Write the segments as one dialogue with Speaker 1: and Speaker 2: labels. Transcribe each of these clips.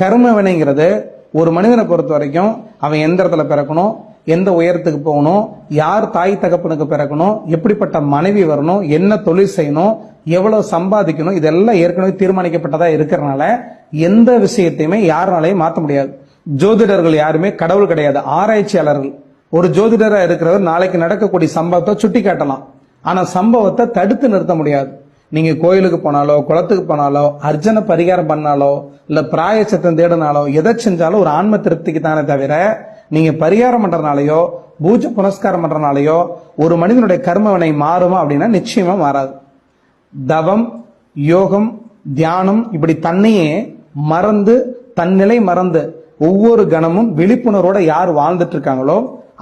Speaker 1: கர்மவினைங்கிறது ஒரு மனிதனை பொறுத்த வரைக்கும் அவன் எந்த இடத்துல பிறக்கணும் எந்த உயரத்துக்கு போகணும் யார் தாய் தகப்பனுக்கு பிறக்கணும் எப்படிப்பட்ட மனைவி வரணும் என்ன தொழில் செய்யணும் எவ்வளவு சம்பாதிக்கணும் இதெல்லாம் ஏற்கனவே தீர்மானிக்கப்பட்டதா இருக்கிறனால எந்த விஷயத்தையுமே யாருனாலையும் மாற்ற முடியாது. ஜோதிடர்கள் யாருமே கடவுள் கிடையாது ஆராய்ச்சியாளர்கள். ஒரு ஜோதிடராக இருக்கிறவர் நாளைக்கு நடக்கக்கூடிய சம்பவத்தை சுட்டி காட்டலாம் ஆனா சம்பவத்தை தடுத்து நிறுத்த முடியாது. நீங்க கோயிலுக்கு போனாலோ குளத்துக்கு போனாலோ அர்ஜன பரிகாரம் பண்ணாலோ இல்ல பிராயச்சத்தம் தேடினாலோ எதை செஞ்சாலும் ஒரு ஆன்ம திருப்திக்கு தானே தவிர நீங்க பரிகாரம் பண்றதுனாலயோ பூஜை புனஸ்காரம் பண்றதுனாலயோ ஒரு மனிதனுடைய கர்மவினை மாறுமா அப்படின்னா நிச்சயமா மாறாது. தவம் யோகம் தியானம் இப்படி தன்னையே மறந்து தன்னிலை மறந்து ஒவ்வொரு கணமும் விழிப்புணர்வோட யார் வாழ்ந்துட்டு இருக்காங்களோ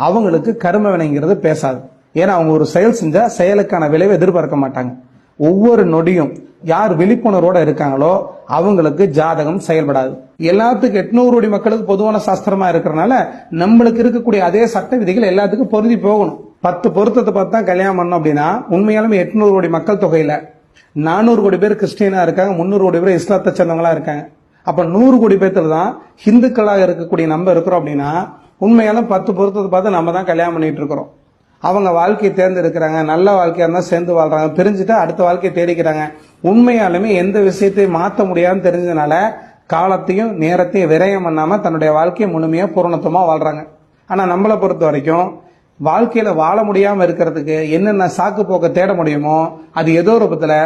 Speaker 1: அவங்களுக்கு கர்ம வினைங்கிறது பேசாது. ஏன்னா அவங்க ஒரு செயல் செஞ்சா செயலுக்கான விளைவை எதிர்பார்க்க மாட்டாங்க. ஒவ்வொரு நொடியும் யார் விழிப்புணர்வோட இருக்காங்களோ அவங்களுக்கு ஜாதகம் செயல்படாது. எல்லாத்துக்கும் எட்நூறு கோடி மக்களுக்கு பொதுவான சாஸ்திரமா இருக்கிறனால நம்மளுக்கு இருக்கக்கூடிய அதே சட்ட விதிகள் எல்லாத்துக்கும் பொருந்தி போகணும். பத்து பொருத்தத்தை பார்த்து தான் கல்யாணம் பண்ணோம் அப்படின்னா உண்மையாலுமே எட்நூறு கோடி மக்கள் தொகையில நானூறு கோடி பேர் கிறிஸ்டியனா இருக்காங்க முந்நூறு கோடி பேர் இஸ்லாத்தை சேர்ந்தவங்களா இருக்காங்க. அப்ப நூறு கோடி பேர்த்துல தான் ஹிந்துக்களாக இருக்கக்கூடிய நம்ம இருக்கிறோம் அப்படின்னா உண்மையாலும் பத்து பொருத்தத்தை பார்த்து நம்ம தான் கல்யாணம் பண்ணிட்டு இருக்கிறோம். அவங்க வாழ்க்கையை தேர்ந்தெடுக்கிறாங்க நல்ல வாழ்க்கையா இருந்தால் சேர்ந்து வாழ்றாங்க தெரிஞ்சுட்டு அடுத்த வாழ்க்கையை தேடிக்கிறாங்க. உண்மையாலுமே எந்த விஷயத்தையும் மாற்ற முடியாதுன்னு தெரிஞ்சதுனால காலத்தையும் நேரத்தையும் விரயம் பண்ணாமல் தன்னுடைய வாழ்க்கையை முழுமையாக பூரணத்துவமாக வாழ்றாங்க. ஆனால் நம்மளை பொறுத்த வரைக்கும் வாழ்க்கையில் வாழ முடியாமல் இருக்கிறதுக்கு என்னென்ன சாக்கு போக்க தேட முடியுமோ அது ஏதோ ரூபத்தில்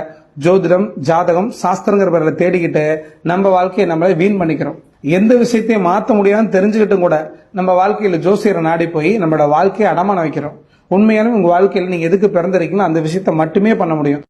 Speaker 1: ஜோதிடம் ஜாதகம் சாஸ்திரங்கிற பேரில் தேடிக்கிட்டு நம்ம வாழ்க்கையை நம்மளே வீண் பண்ணிக்கிறோம். எந்த விஷயத்தையும் மாற்ற முடியாதுன்னு தெரிஞ்சுக்கிட்டும் கூட நம்ம வாழ்க்கையில ஜோசியரை நாடி போய் நம்மளோட வாழ்க்கையை அடமானம் வைக்கிறோம். உண்மையான உங்க வாழ்க்கையில நீங்க எதுக்கு பிறந்திருக்கீங்களோ அந்த விஷயத்த மட்டுமே பண்ண முடியும்.